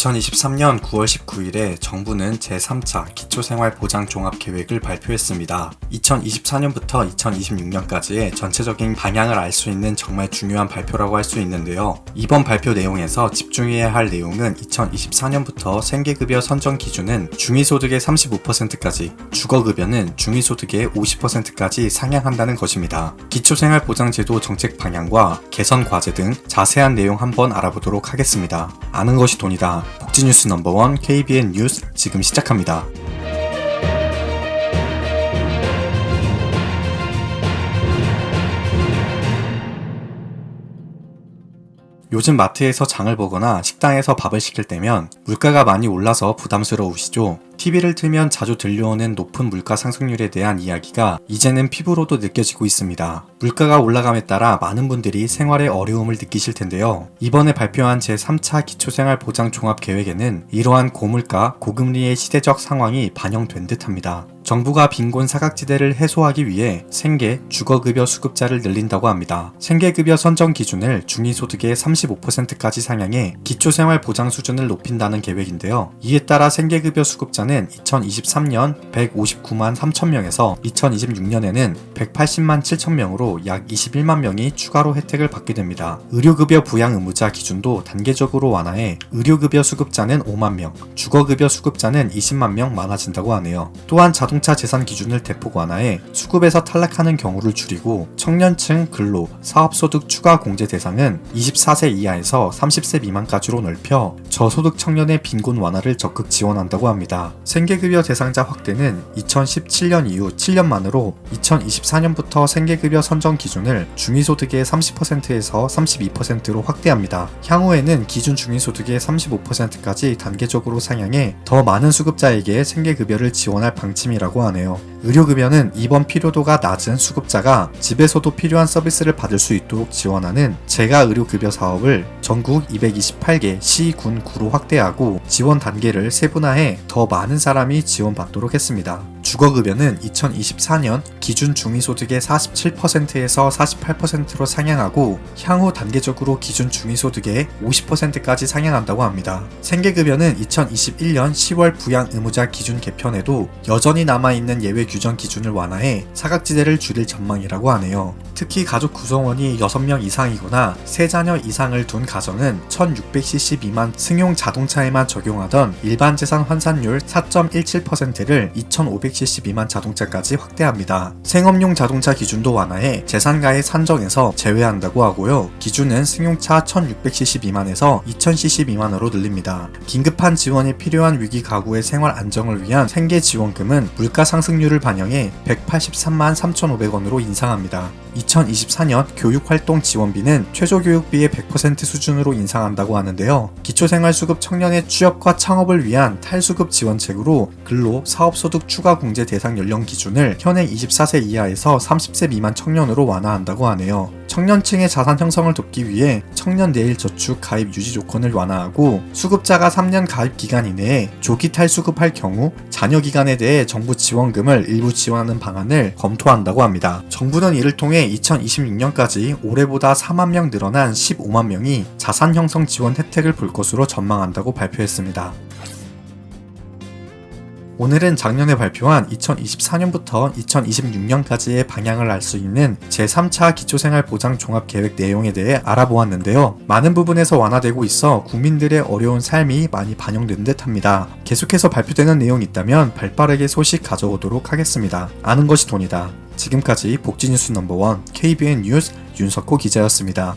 2023년 9월 19일에 정부는 제3차 기초생활보장종합계획을 발표했습니다. 2024년부터 2026년까지의 전체적인 방향을 알 수 있는 정말 중요한 발표라고 할 수 있는데요. 이번 발표 내용에서 집중해야 할 내용은 2024년부터 생계급여 선정 기준은 중위소득의 35%까지, 주거급여는 중위소득의 50%까지 상향한다는 것입니다. 기초생활보장제도 정책 방향과 개선 과제 등 자세한 내용 한번 알아보도록 하겠습니다. 아는 것이 돈이다. 복지뉴스 넘버원 KBN 뉴스 지금 시작합니다. 요즘 마트에서 장을 보거나 식당에서 밥을 시킬 때면 물가가 많이 올라서 부담스러우시죠? TV를 틀면 자주 들려오는 높은 물가 상승률에 대한 이야기가 이제는 피부로도 느껴지고 있습니다. 물가가 올라감에 따라 많은 분들이 생활에 어려움을 느끼실 텐데요. 이번에 발표한 제3차 기초생활보장 종합계획에는 이러한 고물가, 고금리의 시대적 상황이 반영된 듯 합니다. 정부가 빈곤 사각지대를 해소하기 위해 생계, 주거급여 수급자를 늘린다고 합니다. 생계급여 선정 기준을 중위소득의 35%까지 상향해 기초생활보장 수준을 높인다는 계획인데요. 이에 따라 생계급여 수급자는 2023년 159만 3천 명에서 2026년에는 180만 7천 명으로 약 21만 명이 추가로 혜택을 받게 됩니다. 의료급여 부양 의무자 기준도 단계적으로 완화해 의료급여 수급자는 5만 명, 주거급여 수급자는 20만 명 많아진다고 하네요. 또한 자동 자동차 재산 기준을 대폭 완화해 수급에서 탈락하는 경우를 줄이고 청년층 근로, 사업소득 추가 공제 대상은 24세 이하에서 30세 미만까지로 넓혀 저소득 청년의 빈곤 완화를 적극 지원한다고 합니다. 생계급여 대상자 확대는 2017년 이후 7년 만으로 2024년부터 생계급여 선정 기준을 중위소득의 30%에서 32%로 확대합니다. 향후에는 기준 중위소득의 35%까지 단계적으로 상향해 더 많은 수급자에게 생계급여를 지원할 방침이라고 하네요. 의료급여는 입원 필요도가 낮은 수급자가 집에서도 필요한 서비스를 받을 수 있도록 지원하는 재가 의료급여 사업을 전국 228개 시, 군, 구로 확대하고 지원 단계를 세분화해 더 많은 사람이 지원받도록 했습니다. 주거급여는 2024년 기준 중위소득의 47%에서 48%로 상향하고 향후 단계적으로 기준 중위소득의 50%까지 상향한다고 합니다. 생계급여는 2021년 10월 부양 의무자 기준 개편에도 여전히 남아있는 예외 규정 기준을 완화해 사각지대를 줄일 전망이라고 하네요. 특히 가족 구성원이 6명 이상이거나 3자녀 이상을 둔 가정은 1600cc 미만 승용 자동차에만 적용하던 일반 재산 환산율 4.17%를 2500cc 미만 자동차까지 확대합니다. 생업용 자동차 기준도 완화해 재산가의 산정에서 제외한다고 하고요. 기준은 승용차 1600cc 미만에서 2000cc 미만으로 늘립니다. 긴급한 지원이 필요한 위기 가구의 생활 안정을 위한 생계 지원금은 물가 상승률을 반영해 183만 3,500원으로 인상합니다. 2024년 교육활동 지원비는 최저교육비의 100% 수준으로 인상한다고 하는데요. 기초생활수급 청년의 취업과 창업을 위한 탈수급 지원책으로 근로, 사업소득 추가 공제 대상 연령 기준을 현행 24세 이하에서 30세 미만 청년으로 완화한다고 하네요. 청년층의 자산 형성을 돕기 위해 청년 내일 저축 가입 유지 조건을 완화하고 수급자가 3년 가입 기간 이내에 조기 탈수급할 경우 자녀 기간에 대해 정부 지원금을 일부 지원하는 방안을 검토한다고 합니다. 정부는 이를 통해 2026년까지 올해보다 4만 명 늘어난 15만 명이 자산 형성 지원 혜택을 볼 것으로 전망한다고 발표했습니다. 오늘은 작년에 발표한 2024년부터 2026년까지의 방향을 알 수 있는 제3차 기초생활보장 종합계획 내용에 대해 알아보았는데요. 많은 부분에서 완화되고 있어 국민들의 어려운 삶이 많이 반영된 듯 합니다. 계속해서 발표되는 내용이 있다면 발빠르게 소식 가져오도록 하겠습니다. 아는 것이 돈이다. 지금까지 복지뉴스 넘버원 KBN 뉴스 윤석호 기자였습니다.